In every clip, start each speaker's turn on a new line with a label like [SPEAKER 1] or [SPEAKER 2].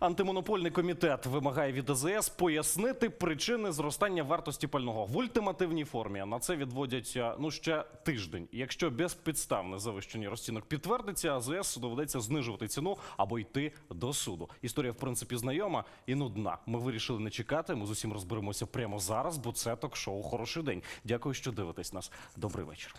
[SPEAKER 1] Антимонопольний комітет вимагає від АЗС пояснити причини зростання вартості пального в ультимативній формі. На це відводять е, ну ще тиждень. Якщо безпідставне завищення розцінок підтвердиться, АЗС доведеться знижувати ціну або йти до суду. Історія в принципі знайома і нудна. Ми вирішили не чекати. Ми з усім розберемося прямо зараз, бо це ток-шоу Хороший день. Дякую, що дивитесь нас. Добрий вечір.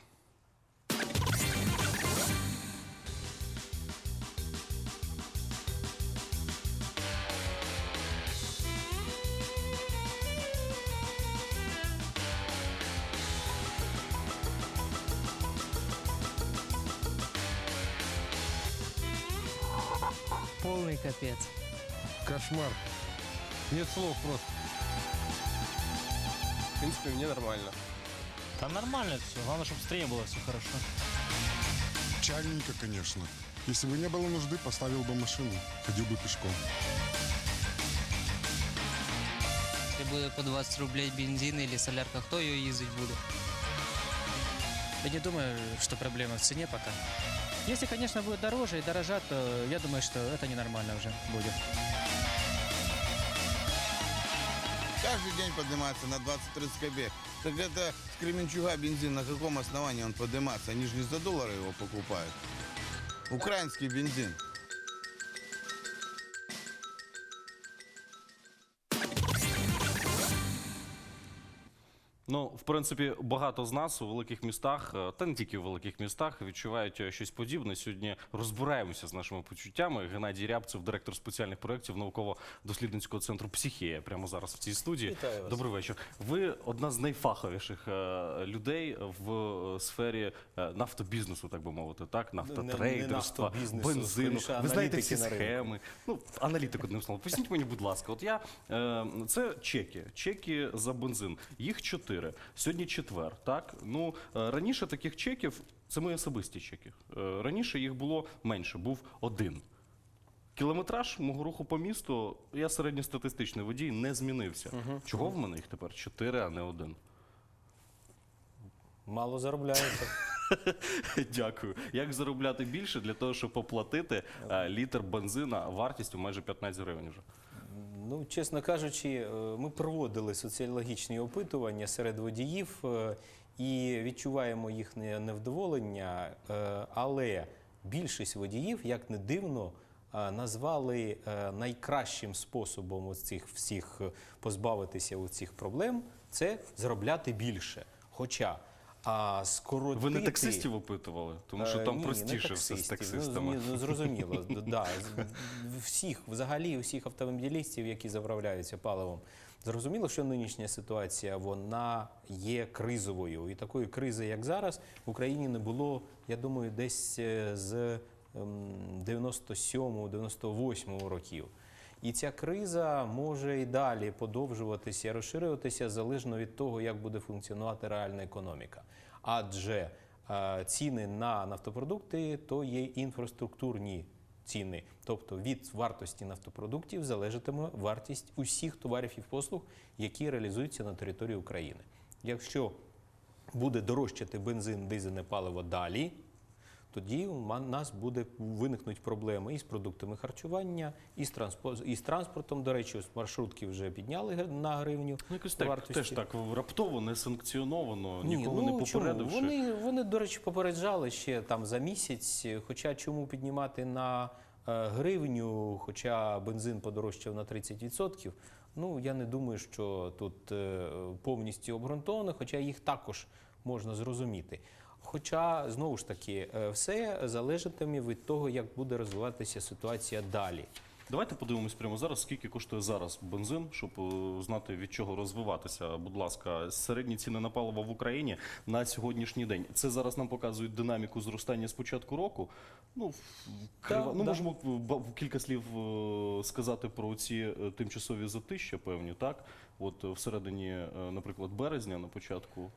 [SPEAKER 2] Полный капец.
[SPEAKER 3] Кошмар. Нет слов просто.
[SPEAKER 4] В принципе, мне нормально.
[SPEAKER 5] Да нормально все. Главное, чтобы в стране было все хорошо.
[SPEAKER 6] Чайненько, конечно. Если бы не было нужды, поставил бы машину, ходил бы пешком.
[SPEAKER 2] Если будет по 20 рублей бензин или солярка, кто ее ездить будет?
[SPEAKER 7] Да не думаю, что проблема в цене пока. Если, конечно, будет дороже и дорожат, то я думаю, что это ненормально уже будет.
[SPEAKER 8] Каждый день поднимается на 20-30 копеек. Так это с Кременчуга бензин на каком основании он поднимается? Они же не за доллары его покупают. Украинский бензин.
[SPEAKER 1] Ну, в принципі, багато з нас у великих містах, е, та не тільки у великих містах, відчувають е, щось подібне. Сьогодні розбираємося з нашими почуттями. Геннадій Рябцев, директор спеціальних проєктів науково-дослідницького центру Психія, прямо зараз в цій студії.
[SPEAKER 4] Вітаю вас.
[SPEAKER 1] Добрий вечір. Ви одна з найфаховіших е, людей в сфері нафтобізнесу, так би мовити, так нафтотрейдерства,
[SPEAKER 4] не
[SPEAKER 1] бензину. Ви знаєте всі схеми. Ну, аналітику одним словом. Поясніть мені, будь ласка, от я це чеки, чеки за бензин. Їх чотири. Сьогодні четвер. Так ну е, раніше таких чеків це мої особисті чеки. Е, раніше їх було менше, був один. Кілометраж мого руху по місту, я середньостатистичний водій, не змінився. Чого в мене їх тепер чотири, а не один?
[SPEAKER 4] Мало заробляєте.
[SPEAKER 1] Дякую. Як заробляти більше для того, щоб оплатити е, літр бензина вартістю майже 15 гривень вже?
[SPEAKER 4] Ну, чесно кажучи, е, ми проводили соціологічні опитування серед водіїв е, і відчуваємо їхнє невдоволення, е, але більшість водіїв, як не дивно, назвали найкращим способом цих всіх позбавитися цих проблем це заробляти більше. Хоча а скоротити...
[SPEAKER 1] Ви не таксистів опитували, тому що
[SPEAKER 4] Е,
[SPEAKER 1] там
[SPEAKER 4] ні,
[SPEAKER 1] простіше
[SPEAKER 4] не
[SPEAKER 1] все з таксистами.
[SPEAKER 4] Ну, ну, зрозуміло, да. Всіх, взагалі, усіх автомобілістів, які заправляються паливом. Зрозуміло, що нинішня ситуація вона є кризовою. І такої кризи, як зараз, в Україні не було, я думаю, десь е, з ем, 97-98 років. І ця криза може і далі подовжуватися, розширюватися залежно від того, як буде функціонувати реальна економіка. Адже е, ціни на нафтопродукти то є інфраструктурні ціни. Тобто від вартості нафтопродуктів залежатиме вартість усіх товарів і послуг, які реалізуються на території України. Якщо буде дорожчати бензин, дизельне паливо далі, тоді у нас буде виникнуть проблеми і з продуктами харчування, і з, і з транспортом. До речі, маршрутки вже підняли на гривню.
[SPEAKER 1] Ну, якось так,
[SPEAKER 4] вартості.
[SPEAKER 1] теж так раптово, не санкціоновано,
[SPEAKER 4] Ні,
[SPEAKER 1] ніколи
[SPEAKER 4] ну,
[SPEAKER 1] не
[SPEAKER 4] чому?
[SPEAKER 1] попередивши.
[SPEAKER 4] Вони, вони, до речі, попереджали ще там за місяць. Хоча чому піднімати на е, гривню, хоча бензин подорожчав на 30%, ну я не думаю, що тут е, повністю обґрунтовано, хоча їх також можна зрозуміти. Хоча знову ж таки е, все залежатиме від того, як буде розвиватися ситуація далі.
[SPEAKER 1] Давайте подивимось прямо зараз, скільки коштує зараз бензин, щоб е, знати від чого розвиватися. Будь ласка, середні ціни на паливо в Україні на сьогоднішній день. Це зараз нам показують динаміку зростання з початку року. Ну, крива- ну
[SPEAKER 4] да.
[SPEAKER 1] можемо кілька слів е, сказати про ці тимчасові затища, певні, так? От всередині, наприклад, березня на початку.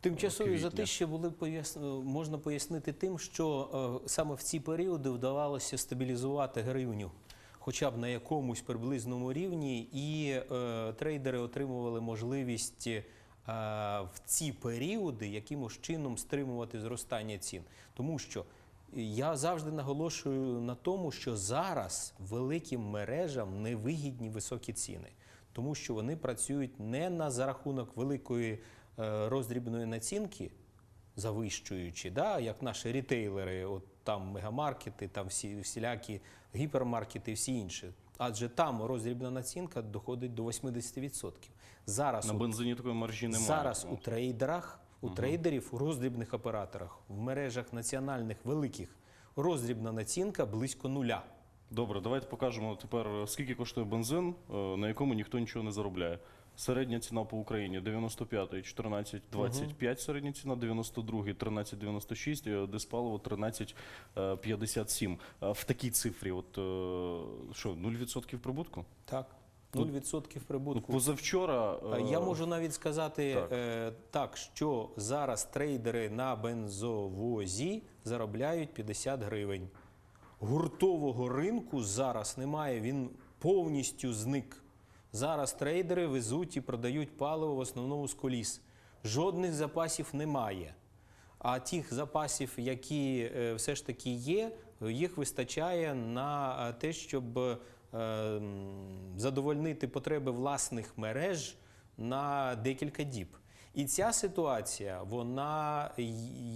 [SPEAKER 4] Тимчасові затища були пояс- можна пояснити тим, що е, саме в ці періоди вдавалося стабілізувати гривню. Хоча б на якомусь приблизному рівні, і е, трейдери отримували можливість е, в ці періоди якимось чином стримувати зростання цін. Тому що Я завжди наголошую на тому, що зараз великим мережам невигідні високі ціни, тому що вони працюють не на за рахунок великої е, роздрібної націнки, завищуючи, да, як наші рітейлери, от там мегамаркети, там всі всілякі гіпермаркети, всі інші. Адже там роздрібна націнка доходить до 80%. Зараз
[SPEAKER 1] На бензині такої маржі немає.
[SPEAKER 4] Зараз у трейдерах, у трейдерів, у роздрібних операторах, в мережах національних великих роздрібна націнка близько нуля.
[SPEAKER 1] Добре, давайте покажемо тепер, скільки коштує бензин, е, на якому ніхто нічого не заробляє. Середня ціна по Україні 95-й 14,25 середня ціна, 92-й 13,96, е, диспаливо 13,57. Е, В такій цифрі, от е, що, 0% прибутку?
[SPEAKER 4] Так, 0%
[SPEAKER 1] Ну,
[SPEAKER 4] прибутку.
[SPEAKER 1] позавчора. Е,
[SPEAKER 4] Я можу навіть сказати
[SPEAKER 1] так.
[SPEAKER 4] так. Е, так, що зараз трейдери на бензовозі заробляють 50 гривень. Гуртового ринку зараз немає, він повністю зник. Зараз трейдери везуть і продають паливо в основному з коліс. Жодних запасів немає. А тих запасів, які е, все ж таки є, їх вистачає на е, те, щоб е, задовольнити потреби власних мереж на декілька діб. І ця ситуація, вона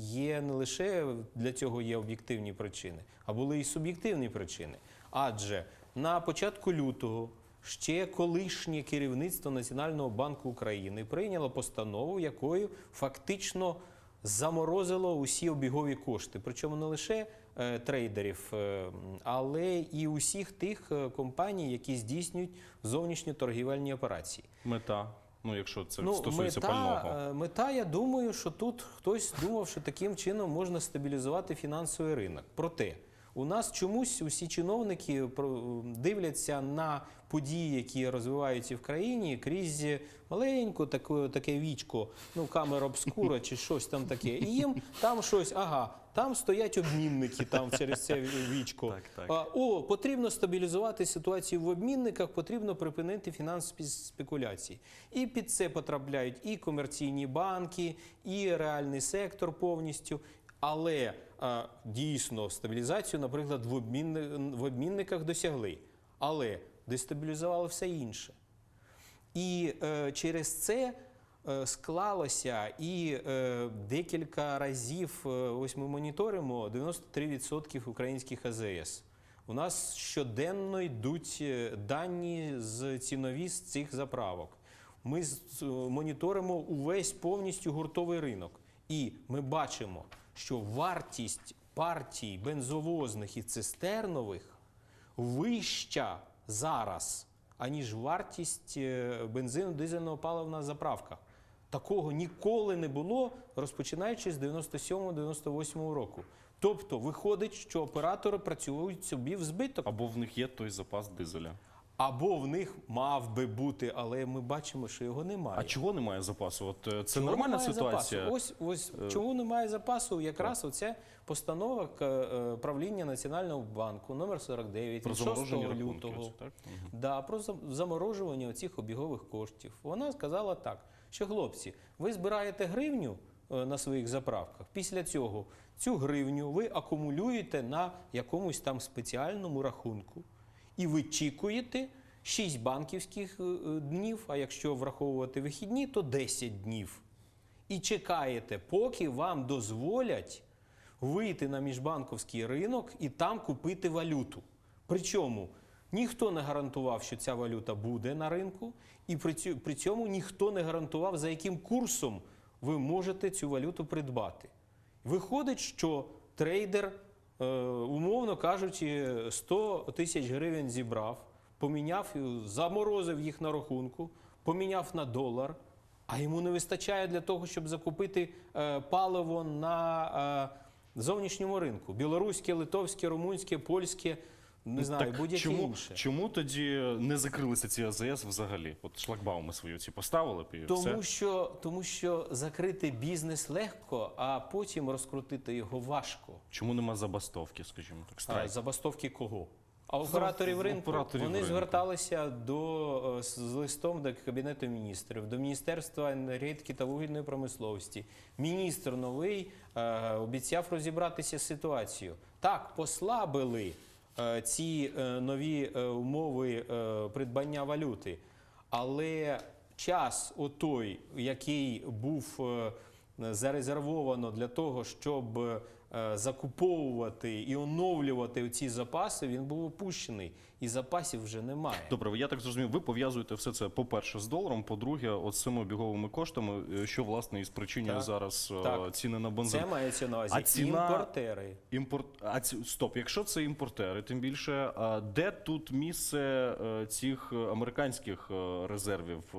[SPEAKER 4] є не лише для цього є об'єктивні причини, а були і суб'єктивні причини. Адже на початку лютого ще колишнє керівництво Національного банку України прийняло постанову, якою фактично заморозило усі обігові кошти. Причому не лише е, трейдерів, е, але і усіх тих е, компаній, які здійснюють зовнішньоторгівельні операції.
[SPEAKER 1] Мета. Ну, якщо це стосується
[SPEAKER 4] мета,
[SPEAKER 1] пального.
[SPEAKER 4] мета, я думаю, що тут хтось думав, що таким чином можна стабілізувати фінансовий ринок. Проте у нас чомусь усі чиновники дивляться на події, які розвиваються в країні, крізь маленьку таке, таке вічко, ну камера обскура чи щось там таке. І їм там щось, ага, там стоять обмінники там через це вічко.
[SPEAKER 1] Так, так.
[SPEAKER 4] А, О, потрібно стабілізувати ситуацію в обмінниках, потрібно припинити фінансові спекуляції. І під це потрапляють і комерційні банки, і реальний сектор повністю. Але а, дійсно стабілізацію, наприклад, в, обмінни- в обмінниках досягли. Але дестабілізувало все інше. І е, через це е, склалося і е, декілька разів, е, ось ми моніторимо 93% українських АЗС. У нас щоденно йдуть е, дані з цінові з цих заправок. Ми е, моніторимо увесь повністю гуртовий ринок. І ми бачимо, що вартість партій бензовозних і цистернових вища зараз, аніж вартість е, бензину дизельного палива на заправках. Такого ніколи не було, розпочинаючи з 97-98 року. Тобто виходить, що оператори працюють собі в збиток.
[SPEAKER 1] Або в них є той запас дизеля.
[SPEAKER 4] Або в них мав би бути, але ми бачимо, що його немає.
[SPEAKER 1] А чого немає запасу? От е, це
[SPEAKER 4] Чому
[SPEAKER 1] нормальна ситуація.
[SPEAKER 4] Запасу? Ось ось чому немає запасу. Якраз оця постанова е, правління Національного банку номер 49
[SPEAKER 1] Про
[SPEAKER 4] від 6 лютого.
[SPEAKER 1] оце, так?
[SPEAKER 4] Да, про зам- заморожування оцих обігових коштів. Вона сказала так, що хлопці, ви збираєте гривню е, на своїх заправках. Після цього цю гривню ви акумулюєте на якомусь там спеціальному рахунку і вичікуєте 6 банківських е, е, днів, а якщо враховувати вихідні, то 10 днів. І чекаєте, поки вам дозволять вийти на міжбанковський ринок і там купити валюту. Причому ніхто не гарантував, що ця валюта буде на ринку, і при цьому ніхто не гарантував, за яким курсом ви можете цю валюту придбати. Виходить, що трейдер, умовно кажучи, 100 тисяч гривень зібрав, поміняв, е, заморозив їх на рахунку, поміняв на долар, а йому не вистачає для того, щоб закупити е, паливо на е, зовнішньому ринку: білоруське, литовське, румунське, польське, не знаю,
[SPEAKER 1] Так
[SPEAKER 4] будь-яке
[SPEAKER 1] чому,
[SPEAKER 4] інше.
[SPEAKER 1] чому тоді не закрилися ці АЗС взагалі? От шлагбауми свої ці поставили б і
[SPEAKER 4] Тому
[SPEAKER 1] все.
[SPEAKER 4] що, тому що закрити бізнес легко, а потім розкрутити його важко.
[SPEAKER 1] Чому нема забастовки, скажімо так,
[SPEAKER 4] А, забастовки кого? А операторів
[SPEAKER 1] За-
[SPEAKER 4] ринку
[SPEAKER 1] операторів
[SPEAKER 4] вони
[SPEAKER 1] ринку.
[SPEAKER 4] зверталися до е, з листом до кабінету міністрів, до міністерства енергетики та вугільної промисловості. Міністр новий е, обіцяв розібратися з ситуацією. Так, послабили ці е, нові е, умови е, придбання валюти, але час отой, який був е, зарезервовано для того, щоб е, закуповувати і оновлювати ці запаси, він був опущений, і запасів вже немає.
[SPEAKER 1] Добре, я так зрозумів, ви пов'язуєте все це, по-перше, з доларом, по-друге, от з цими обіговими коштами, е, що власне і спричинює
[SPEAKER 4] Так.
[SPEAKER 1] зараз е,
[SPEAKER 4] Так.
[SPEAKER 1] ціни на бензин.
[SPEAKER 4] Це мається на увазі
[SPEAKER 1] А ціна-
[SPEAKER 4] імпортери.
[SPEAKER 1] Імпорт... А ці... Стоп, якщо це імпортери, тим більше, а де тут місце е, цих е, американських е, резервів е,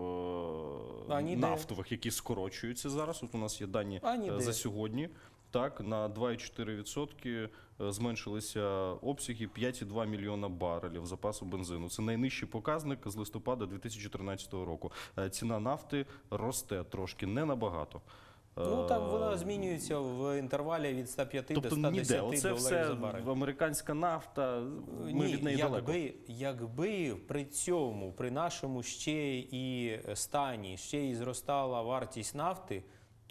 [SPEAKER 4] А
[SPEAKER 1] нафтових, які скорочуються зараз? От у нас є дані
[SPEAKER 4] А
[SPEAKER 1] е, за сьогодні. Так, на 2,4% е, зменшилися обсяги 5,2 мільйона барелів запасу бензину. Це найнижчий показник з листопада 2013 року. Е, Ціна нафти росте трошки, не набагато.
[SPEAKER 4] Ну там
[SPEAKER 1] Е,
[SPEAKER 4] вона змінюється в інтервалі від 105
[SPEAKER 1] Тобто
[SPEAKER 4] до
[SPEAKER 1] ніде,
[SPEAKER 4] 110
[SPEAKER 1] оце
[SPEAKER 4] доларів
[SPEAKER 1] все
[SPEAKER 4] за барель.
[SPEAKER 1] американська нафта. Ми
[SPEAKER 4] Ні,
[SPEAKER 1] від неї далеко.
[SPEAKER 4] якби, якби при цьому, при нашому ще і стані, ще і зростала вартість нафти,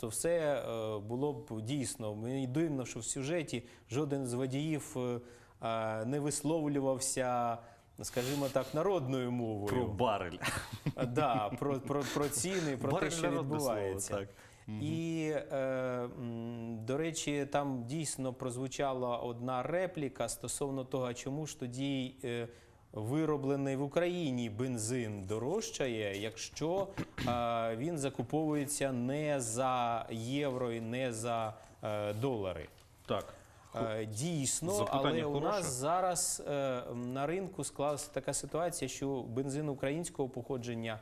[SPEAKER 4] то все е, було б дійсно. Мені дивно, що в сюжеті жоден з водіїв е, е, не висловлювався, скажімо так, народною мовою.
[SPEAKER 1] Про барель.
[SPEAKER 4] Да, про, про, про ціни, про
[SPEAKER 1] Барель
[SPEAKER 4] те, що відбувається.
[SPEAKER 1] слово, так.
[SPEAKER 4] І, е, до речі, там дійсно прозвучала одна репліка стосовно того, чому ж тоді вироблений в Україні бензин дорожчає, якщо е, він закуповується не за євро і не за е, долари.
[SPEAKER 1] Так.
[SPEAKER 4] Е, Дійсно,
[SPEAKER 1] Запитання
[SPEAKER 4] але у
[SPEAKER 1] хороше.
[SPEAKER 4] нас зараз е, на ринку склалася така ситуація, що бензин українського походження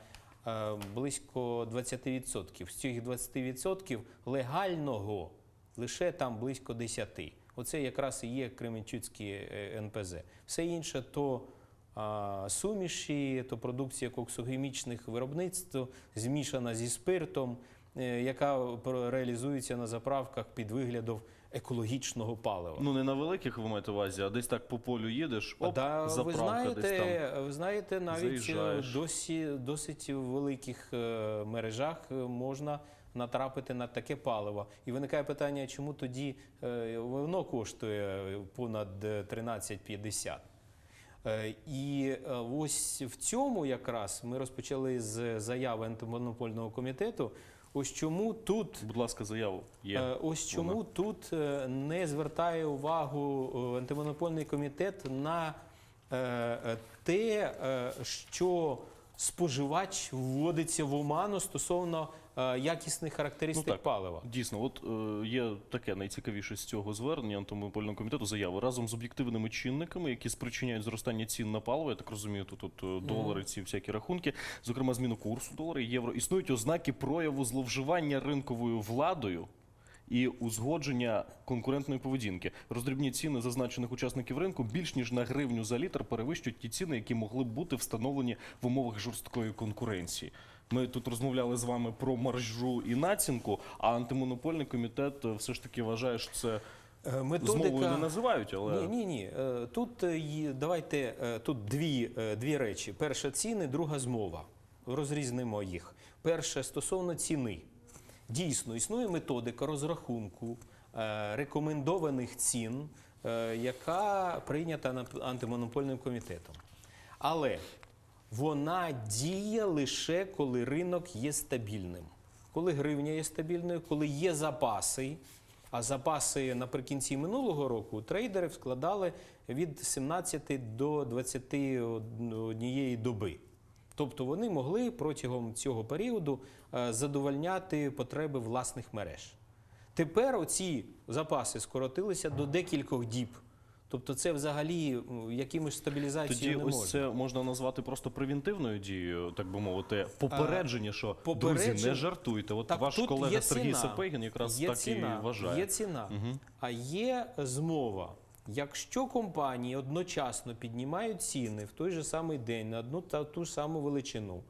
[SPEAKER 4] е, близько 20%. З цих 20% легального лише там близько 10%. Оце якраз і є Кременчуцькі е, НПЗ. Все інше то суміші, то продукція коксохімічних виробництв, змішана зі спиртом, е, яка реалізується на заправках під виглядом екологічного палива.
[SPEAKER 1] Ну не на великих ви маєте увазі, а десь так по полю їдеш, оп,
[SPEAKER 4] да, ви
[SPEAKER 1] заправка
[SPEAKER 4] знаєте,
[SPEAKER 1] десь там.
[SPEAKER 4] ви знаєте, навіть е,
[SPEAKER 1] заїжджаєш.
[SPEAKER 4] досі досить в великих е, мережах можна натрапити на таке паливо. І виникає питання, чому тоді воно коштує понад е, 13,50. Е, І е, ось в цьому якраз ми розпочали з заяви антимонопольного комітету. Ось чому тут
[SPEAKER 1] Будь ласка, заяву є.
[SPEAKER 4] Е, Ось чому тут е, не звертає увагу антимонопольний комітет на те, що споживач вводиться в оману стосовно якісних характеристик
[SPEAKER 1] Ну так.
[SPEAKER 4] палива.
[SPEAKER 1] Дійсно, от е, є таке найцікавіше з цього звернення антимонопольного комітету заяви разом з об'єктивними чинниками, які спричиняють зростання цін на паливо. Я так розумію, тут от, е, долари, ці всякі рахунки, зокрема зміну курсу долара і євро. Існують ознаки прояву зловживання ринковою владою. І узгодження конкурентної поведінки. Роздрібні ціни зазначених учасників ринку більш ніж на гривню за літр перевищують ті ціни, які могли б бути встановлені в умовах жорсткої конкуренції. Ми тут розмовляли з вами про маржу і націнку, а антимонопольний комітет е, все ж таки вважає, що це
[SPEAKER 4] Е,
[SPEAKER 1] змовою не називають, але
[SPEAKER 4] Ні, ні, ні. Е, Тут давайте тут дві, дві речі: перша ціни, друга змова. Розрізнимо їх. Перше стосовно ціни. Дійсно, існує методика розрахунку рекомендованих цін, яка прийнята антимонопольним комітетом. Але вона діє лише коли ринок є стабільним. Коли гривня є стабільною, коли є запаси. А запаси наприкінці минулого року у трейдерів складали від 17 до 21 доби. Тобто вони могли протягом цього періоду е, задовольняти потреби власних мереж. Тепер оці запаси скоротилися до декількох діб. Тобто це взагалі якимось стабілізацією
[SPEAKER 1] тоді
[SPEAKER 4] не
[SPEAKER 1] ось це можна назвати просто превентивною дією, так би мовити, попередження, що друзі, не жартуйте. От
[SPEAKER 4] Так,
[SPEAKER 1] ваш
[SPEAKER 4] тут
[SPEAKER 1] колега
[SPEAKER 4] є
[SPEAKER 1] Сергій
[SPEAKER 4] ціна.
[SPEAKER 1] Сапегін якраз
[SPEAKER 4] є
[SPEAKER 1] так
[SPEAKER 4] ціна,
[SPEAKER 1] і вважає.
[SPEAKER 4] Є ціна, а є змова. Якщо компанії одночасно піднімають ціни в той же самий день на одну та ту ж саму величину,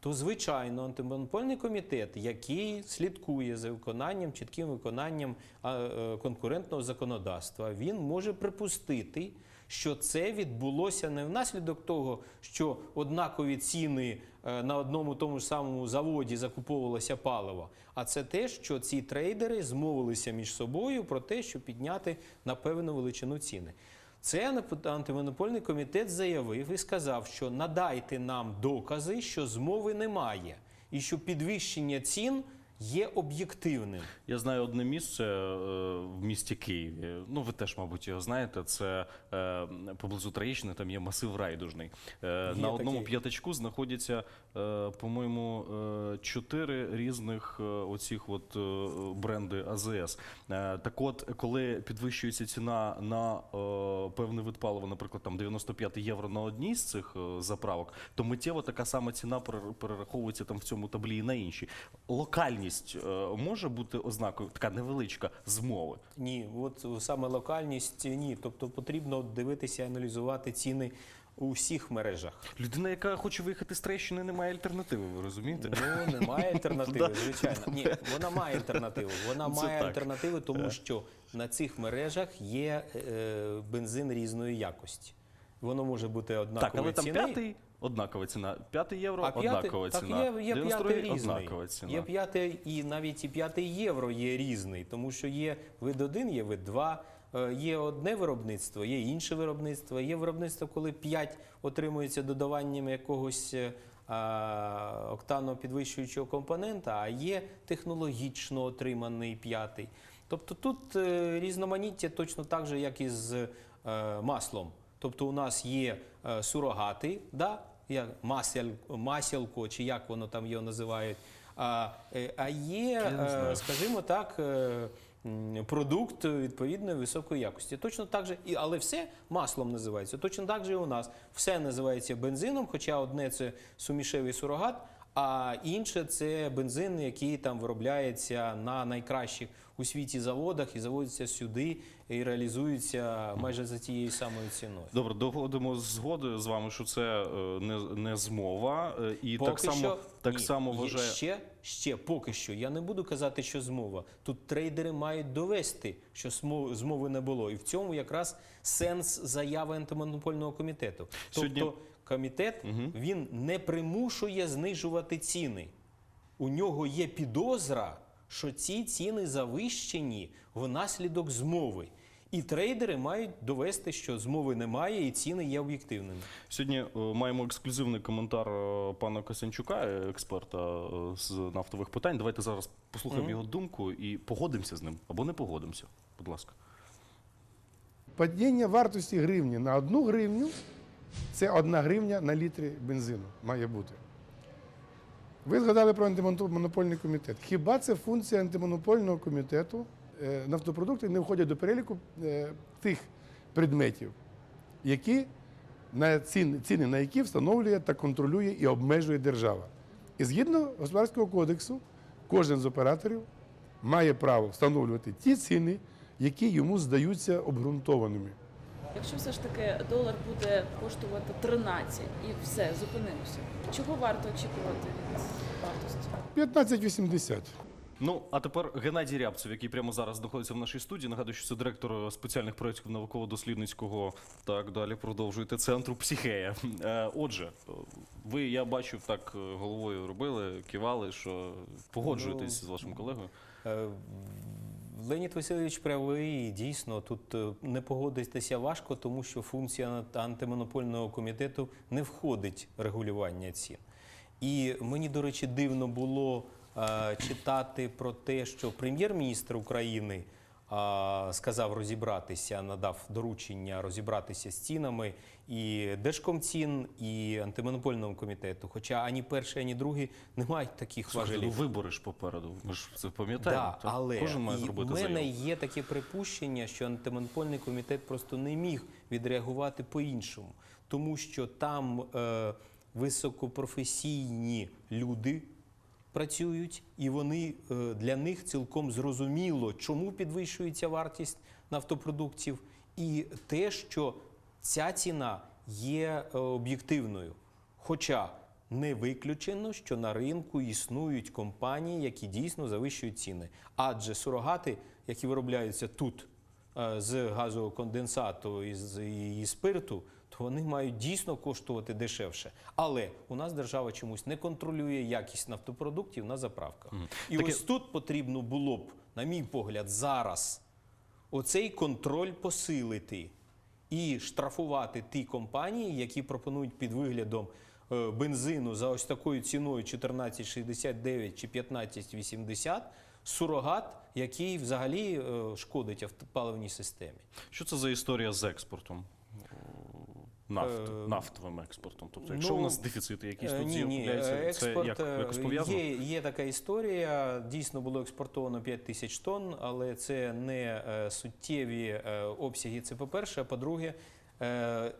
[SPEAKER 4] то звичайно антимонопольний комітет, який слідкує за виконанням, чітким виконанням е, конкурентного законодавства, він може припустити, що це відбулося не внаслідок того, що однакові ціни е, на одному тому ж самому заводі закуповувалося паливо, а це те, що ці трейдери змовилися між собою про те, щоб підняти на певну величину ціни. Це антимонопольний комітет заявив і сказав, що надайте нам докази, що змови немає, і що підвищення цін є об'єктивним.
[SPEAKER 1] Я знаю одне місце е, в місті Києві. Ну, ви теж, мабуть, його знаєте. Це е, поблизу Троєщини, там є масив райдужний. Е,
[SPEAKER 4] Є
[SPEAKER 1] на одному
[SPEAKER 4] такий.
[SPEAKER 1] п'ятачку знаходяться, по-моєму, чотири різних оцих от бренди АЗС. Так от, коли підвищується ціна на е, певний вид палива, наприклад, там 95 євро на одній з цих е, заправок, то миттєво така сама ціна перер- перераховується там в цьому таблі і на інші. Локальність е, може бути ознакою, така невеличка змови.
[SPEAKER 4] Ні, от саме локальність ні. Тобто потрібно дивитися і аналізувати ціни у всіх мережах.
[SPEAKER 1] Людина, яка хоче виїхати з Трещини, не має альтернативи, ви розумієте?
[SPEAKER 4] Ну, немає альтернативи, звичайно. Ні, вона має альтернативу. Вона
[SPEAKER 1] Це
[SPEAKER 4] має
[SPEAKER 1] так.
[SPEAKER 4] альтернативи, тому що на цих мережах є е, бензин різної якості. Воно може бути
[SPEAKER 1] Так,
[SPEAKER 4] однакової
[SPEAKER 1] але там п'ятий однакова ціна. П'ятий євро
[SPEAKER 4] А
[SPEAKER 1] однакова
[SPEAKER 4] так
[SPEAKER 1] ціна.
[SPEAKER 4] є, є
[SPEAKER 1] 92
[SPEAKER 4] п'ятий різний.
[SPEAKER 1] однакова ціна.
[SPEAKER 4] Є п'ятий і навіть і п'ятий євро є різний, тому що є вид 1, є вид 2, е, є одне виробництво, є інше виробництво, є виробництво, коли 5 отримується додаванням якогось е, а, октанно підвищуючого компонента, а є технологічно отриманий п'ятий. Тобто тут е, різноманіття точно так же, як і з маслом. Тобто у нас є сурогати, да? Як масілко, чи як воно там його називають. А, е, а є, е, скажімо так, е, продукт відповідної високої якості. Точно так же, але все маслом називається. Точно так же і у нас. Все називається бензином, хоча одне це сумішевий сурогат, а інше це бензин, який там виробляється на найкращих у світі заводах і заводиться сюди і реалізується майже за тією самою ціною.
[SPEAKER 1] Добре, доходимо згоди з вами, що це е, не, не змова, е, і
[SPEAKER 4] Поки
[SPEAKER 1] так само,
[SPEAKER 4] що,
[SPEAKER 1] так
[SPEAKER 4] ні.
[SPEAKER 1] само вважає.
[SPEAKER 4] ще, ще поки що. Я не буду казати, що змова. Тут трейдери мають довести, що змови не було. І в цьому якраз сенс заяви антимонопольного комітету.
[SPEAKER 1] Сьогодні-
[SPEAKER 4] Тобто комітет він не примушує знижувати ціни. У нього є підозра, що ці ціни завищені внаслідок змови. І трейдери мають довести, що змови немає і ціни є об'єктивними.
[SPEAKER 1] Сьогодні е, маємо ексклюзивний коментар е, пана Косянчука, е, експерта з нафтових питань. Давайте зараз послухаємо його думку і погодимося з ним або не погодимося. Будь ласка.
[SPEAKER 9] Падіння вартості гривні на одну гривню це одна гривня на літрі бензину має бути. Ви згадали про антимонопольний комітет. Хіба це функція антимонопольного комітету? Е, Нафтопродукти не входять до переліку е, тих предметів, які на ціни, ціни на які встановлює та контролює і обмежує держава. І згідно господарського кодексу, кожен з операторів має право встановлювати ті ціни, які йому здаються обґрунтованими.
[SPEAKER 10] Якщо все ж таки долар буде коштувати 13 і все, зупинимося. Чого варто очікувати від вартості?
[SPEAKER 9] 15,80.
[SPEAKER 1] Ну, а тепер Геннадій Рябцев, який прямо зараз знаходиться в нашій студії. Нагадую, що це директор спеціальних проєктів науково-дослідницького. Так, далі продовжуєте центру психея. Е, Отже, е, ви, я бачу, так е, головою робили, кивали, що погоджуєтесь з вашим колегою.
[SPEAKER 4] Леонід Васильович правий, дійсно тут е, не погодитися важко, тому що функція антимонопольного комітету не входить регулювання цін. І мені, до речі, дивно було е, читати про те, що прем'єр-міністр України сказав розібратися, надав доручення розібратися з цінами і Держкомцін, і антимонопольному комітету. Хоча ані перший, ані другий не мають таких
[SPEAKER 1] Слухайте, ну вибори ж попереду. Ми ж це пам'ятаємо.
[SPEAKER 4] Да, але
[SPEAKER 1] Кожен має зробити
[SPEAKER 4] в мене
[SPEAKER 1] заяву.
[SPEAKER 4] є таке припущення, що антимонопольний комітет просто не міг відреагувати по-іншому, тому що там е, високопрофесійні люди працюють, і вони е, для них цілком зрозуміло, чому підвищується вартість нафтопродуктів, і те, що ця ціна є е, об'єктивною. Хоча не виключено, що на ринку існують компанії, які дійсно завищують ціни. Адже сурогати, які виробляються тут, е, з газового конденсату і з спирту, вони мають дійсно коштувати дешевше. Але у нас держава чомусь не контролює якість нафтопродуктів на заправках. І
[SPEAKER 1] Таке-
[SPEAKER 4] ось тут потрібно було б, на мій погляд, зараз оцей контроль посилити і штрафувати ті компанії, які пропонують під виглядом е, бензину за ось такою ціною 14,69 чи 15,80 сурогат, який взагалі е, шкодить автопаливній системі.
[SPEAKER 1] Що це за історія з експортом? Нафти,
[SPEAKER 4] Е,
[SPEAKER 1] нафтовим експортом. Тобто, якщо
[SPEAKER 4] ну,
[SPEAKER 1] у нас дефіцити якісь
[SPEAKER 4] Е,
[SPEAKER 1] тут
[SPEAKER 4] Ні, ні,
[SPEAKER 1] з'являються,
[SPEAKER 4] е,
[SPEAKER 1] це
[SPEAKER 4] експорт
[SPEAKER 1] як,
[SPEAKER 4] е,
[SPEAKER 1] якось пов'язано?
[SPEAKER 4] є, є така історія. Дійсно було експортовано 5 тисяч тонн, але це не суттєві обсяги. Це по-перше. А по-друге,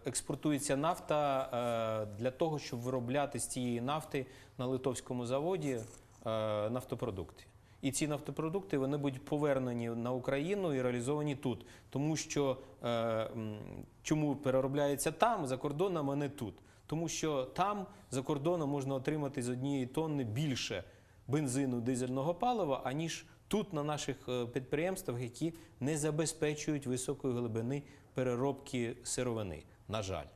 [SPEAKER 4] експортується нафта для того, щоб виробляти з цієї нафти на литовському заводі нафтопродукти. І ці нафтопродукти вони будуть повернені на Україну і реалізовані тут, тому що е, чому переробляється там за кордоном, а не тут. Тому що там за кордоном можна отримати з однієї тонни більше бензину дизельного палива, аніж тут на наших е, підприємствах, які не забезпечують високої глибини переробки сировини. На жаль.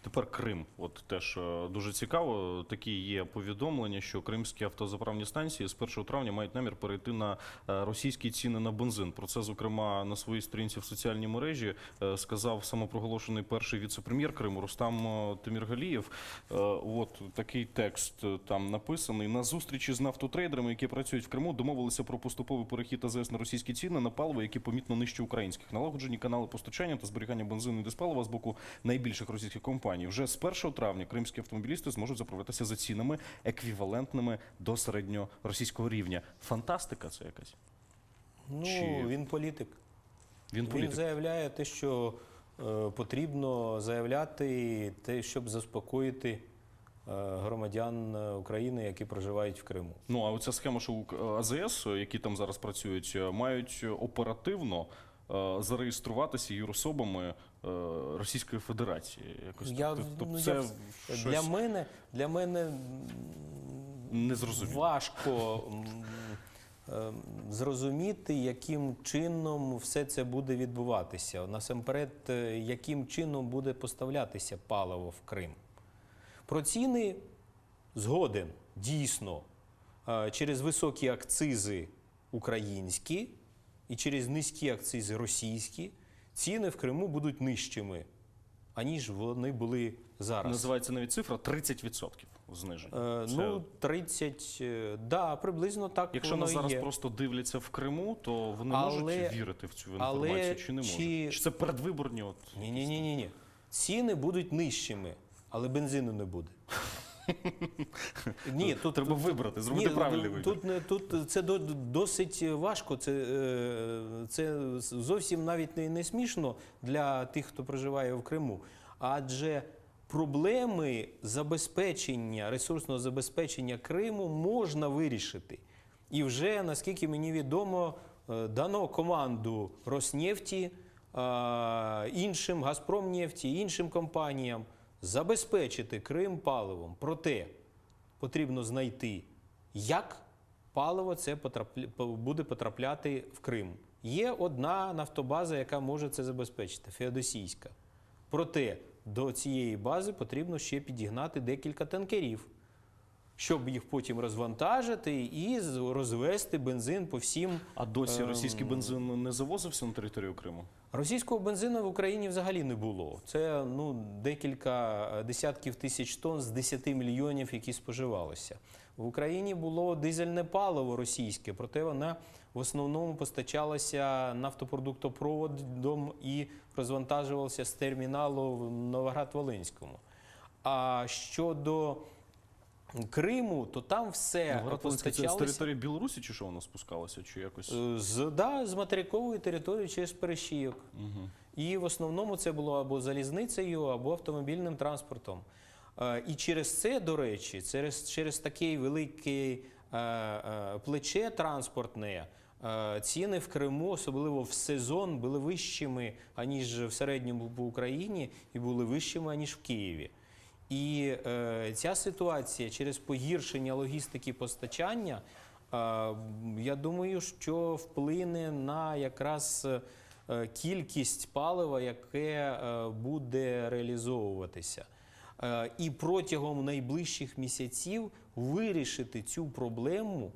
[SPEAKER 1] Тепер Крим. От теж е, дуже цікаво. Такі є повідомлення, що кримські автозаправні станції з 1 травня мають намір перейти на е, російські ціни на бензин. Про це, зокрема, на своїй сторінці в соціальній мережі е, сказав самопроголошений перший віце-прем'єр Криму Рустам Тиміргалієв. От такий текст там написаний. На зустрічі з нафтотрейдерами, які працюють в Криму, домовилися про поступовий перехід АЗС на російські ціни на паливо, які помітно нижче українських. Налагоджені канали постачання та зберігання бензину і диспалива з боку найбільших російських компаній. Вже з 1 травня кримські автомобілісти зможуть заправлятися за цінами еквівалентними до середньоросійського рівня. Фантастика це якась.
[SPEAKER 4] Ну
[SPEAKER 1] Чи-
[SPEAKER 4] він політик.
[SPEAKER 1] Він
[SPEAKER 4] Він заявляє те, що е, потрібно заявляти те, щоб заспокоїти е, громадян е, України, які проживають в Криму.
[SPEAKER 1] Ну а оця схема, що у АЗС, які там зараз працюють, е, мають оперативно зареєструватися юрособами е, Російської Федерації. Якось
[SPEAKER 4] Я,
[SPEAKER 1] так. Тобто
[SPEAKER 4] ну,
[SPEAKER 1] це
[SPEAKER 4] я,
[SPEAKER 1] щось
[SPEAKER 4] для мене, для мене
[SPEAKER 1] незрозуміло.
[SPEAKER 4] важко е, зрозуміти, яким чином все це буде відбуватися. Насамперед, е, яким чином буде поставлятися паливо в Крим. Про ціни згоден дійсно е, через високі акцизи українські і через низькі акцизи російські ціни в Криму будуть нижчими, аніж вони були зараз.
[SPEAKER 1] Називається навіть цифра 30% зниження.
[SPEAKER 4] Е,
[SPEAKER 1] Це-
[SPEAKER 4] Ну, 30, е, да, приблизно так
[SPEAKER 1] Якщо
[SPEAKER 4] воно
[SPEAKER 1] нас зараз
[SPEAKER 4] є.
[SPEAKER 1] просто дивляться в Криму, то вони
[SPEAKER 4] Але-
[SPEAKER 1] можуть вірити в цю
[SPEAKER 4] але
[SPEAKER 1] інформацію чи не можуть?
[SPEAKER 4] чи-
[SPEAKER 1] Чи це передвиборні? От
[SPEAKER 4] Ні, ні, ні, ні, ні. Ціни будуть нижчими, але бензину не буде. Ні, тут
[SPEAKER 1] треба вибрати, зробити правильний вибір.
[SPEAKER 4] Тут, не- тут це до- досить важко. Це, е, це зовсім навіть не, не смішно для тих, хто проживає в Криму. Адже проблеми забезпечення, ресурсного забезпечення Криму можна вирішити. І вже, наскільки мені відомо, е, дано команду Роснефті, е, іншим Газпромнефті, іншим компаніям забезпечити Крим паливом. Проте потрібно знайти, як паливо це потрапля... буде потрапляти в Крим. Є одна нафтобаза, яка може це забезпечити Феодосійська. Проте до цієї бази потрібно ще підігнати декілька танкерів, щоб їх потім розвантажити і розвести бензин по всім.
[SPEAKER 1] А досі
[SPEAKER 4] ем,
[SPEAKER 1] російський бензин не завозився на територію Криму?
[SPEAKER 4] Російського бензину в Україні взагалі не було. Це ну, декілька е, десятків тисяч тонн з 10 мільйонів, які споживалися. В Україні було дизельне паливо російське, проте вона в основному постачалася нафтопродуктопроводом і розвантажувалася з терміналу в Новоград-Волинському. А щодо Криму, то там все
[SPEAKER 1] Новоград-Волинський це з території Білорусі чи що воно спускалося? Чи якось?
[SPEAKER 4] Е, з, да, з материкової території через перешийок.
[SPEAKER 1] Угу.
[SPEAKER 4] І в основному це було або залізницею, або автомобільним транспортом. Е, І через це, до речі, через, через таке велике е, плече транспортне, ціни в Криму, особливо в сезон, були вищими, аніж в середньому по Україні, і були вищими, аніж в Києві. І е, ця ситуація через погіршення логістики постачання, е, я думаю, що вплине на якраз е, кількість палива, яке е, буде реалізовуватися. Е, І протягом найближчих місяців вирішити цю проблему,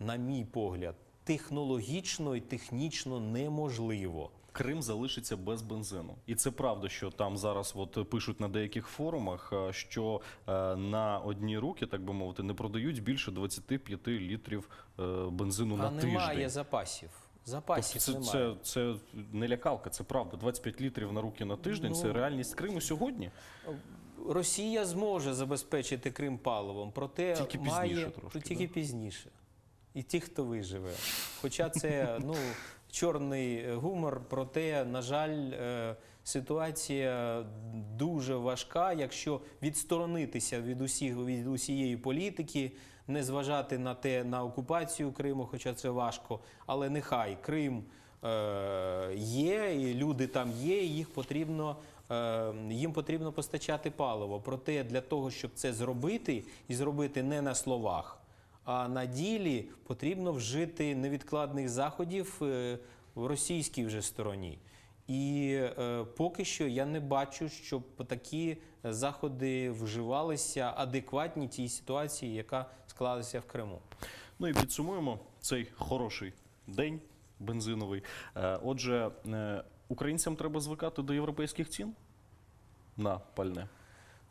[SPEAKER 4] на мій погляд, технологічно і технічно неможливо.
[SPEAKER 1] Крим залишиться без бензину, і це правда, що там зараз от пишуть на деяких форумах, е, що е, на одні руки, так би мовити, не продають більше 25 літрів е, бензину
[SPEAKER 4] а
[SPEAKER 1] на
[SPEAKER 4] немає
[SPEAKER 1] тиждень.
[SPEAKER 4] запасів.
[SPEAKER 1] Тобто
[SPEAKER 4] Запасів
[SPEAKER 1] це,
[SPEAKER 4] немає.
[SPEAKER 1] це, це не лякалка, це правда. 25 літрів на руки на тиждень це
[SPEAKER 4] Ну,
[SPEAKER 1] реальність Криму сьогодні.
[SPEAKER 4] Росія зможе забезпечити Крим паливом, проте
[SPEAKER 1] Тільки пізніше
[SPEAKER 4] має
[SPEAKER 1] трошки,
[SPEAKER 4] тільки
[SPEAKER 1] да?
[SPEAKER 4] пізніше. І ті, хто виживе. Хоча це ну, чорний гумор, проте, на жаль, е, ситуація дуже важка, якщо відсторонитися від усіх від усієї політики, не зважати на те на окупацію Криму, хоча це важко, але нехай Крим е, є, і люди там є, і їх потрібно. е, Їм потрібно постачати паливо. Проте для того, щоб це зробити, і зробити не на словах, а на ділі потрібно вжити невідкладних заходів е, в російській вже стороні. І е, поки що я не бачу, щоб такі заходи вживалися адекватні тій ситуації, яка склалася в Криму.
[SPEAKER 1] Ну і підсумуємо цей хороший день бензиновий. Е, Отже, е, українцям треба звикати до європейських цін на пальне.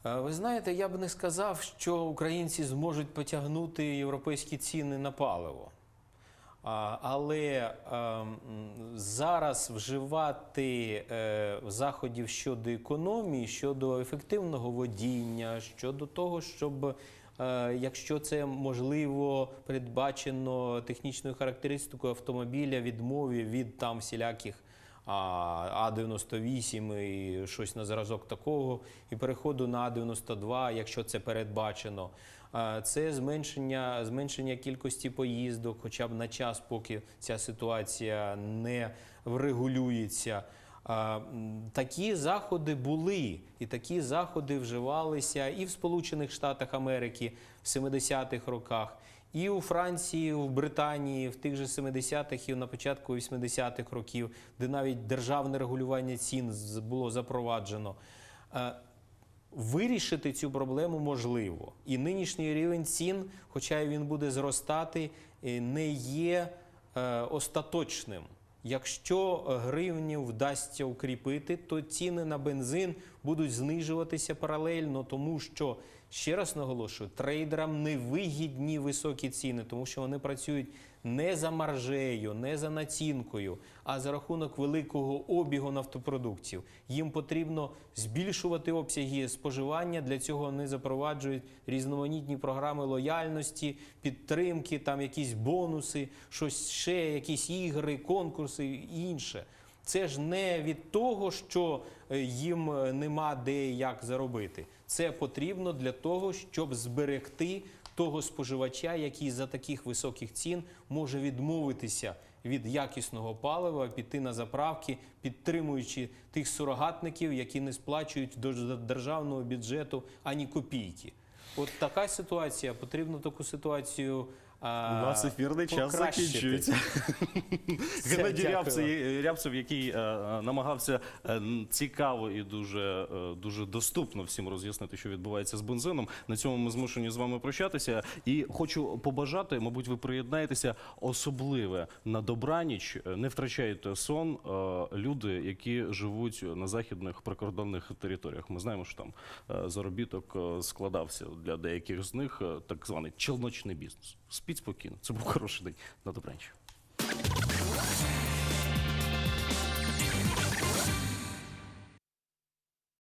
[SPEAKER 4] Е, Ви знаєте, я б не сказав, що українці зможуть потягнути європейські ціни на паливо. Але е, зараз вживати е, заходів щодо економії, щодо ефективного водіння, щодо того, щоб, е, якщо це можливо, передбачено технічною характеристикою автомобіля, відмові від там всіляких а, А98 і щось на зразок такого, і переходу на А92, якщо це передбачено. А, Це зменшення, зменшення кількості поїздок, хоча б на час, поки ця ситуація не врегулюється. А, Такі заходи були, і такі заходи вживалися і в Сполучених Штатах Америки в 70-х роках, і у Франції, в Британії в тих же 70-х і на початку 80-х років, де навіть державне регулювання цін було запроваджено. Е, Вирішити цю проблему можливо. І нинішній рівень цін, хоча він буде зростати, е, не є е, остаточним. Якщо гривню вдасться укріпити, то ціни на бензин будуть знижуватися паралельно, тому що, ще раз наголошую, трейдерам не вигідні високі ціни, тому що вони працюють не за маржею, не за націнкою, а за рахунок великого обігу нафтопродуктів. Їм потрібно збільшувати обсяги споживання. Для цього вони запроваджують різноманітні програми лояльності, підтримки, там якісь бонуси, щось ще, якісь ігри, конкурси і інше. Це ж не від того, що е, їм е, нема де як заробити. Це потрібно для того, щоб зберегти того споживача, який за таких високих цін може відмовитися від якісного палива, піти на заправки, підтримуючи тих сурогатників, які не сплачують до державного бюджету ані копійки. От така ситуація. Потрібно таку ситуацію. А,
[SPEAKER 1] У нас ефірний час
[SPEAKER 4] покращити.
[SPEAKER 1] закінчується. Геннадій
[SPEAKER 4] дякую
[SPEAKER 1] Рябцев. Рябцев, який е, е, намагався е, цікаво і дуже, е, дуже доступно всім роз'яснити, що відбувається з бензином. На цьому ми змушені з вами прощатися. І хочу побажати, мабуть, ви приєднаєтеся особливе на добраніч. Е, Не втрачайте сон е, люди, які живуть на західних прикордонних територіях. Ми знаємо, що там е, заробіток е, складався для деяких з них, е, так званий челночний бізнес. Спіть спокійно. Це був хороший день. На добраніч.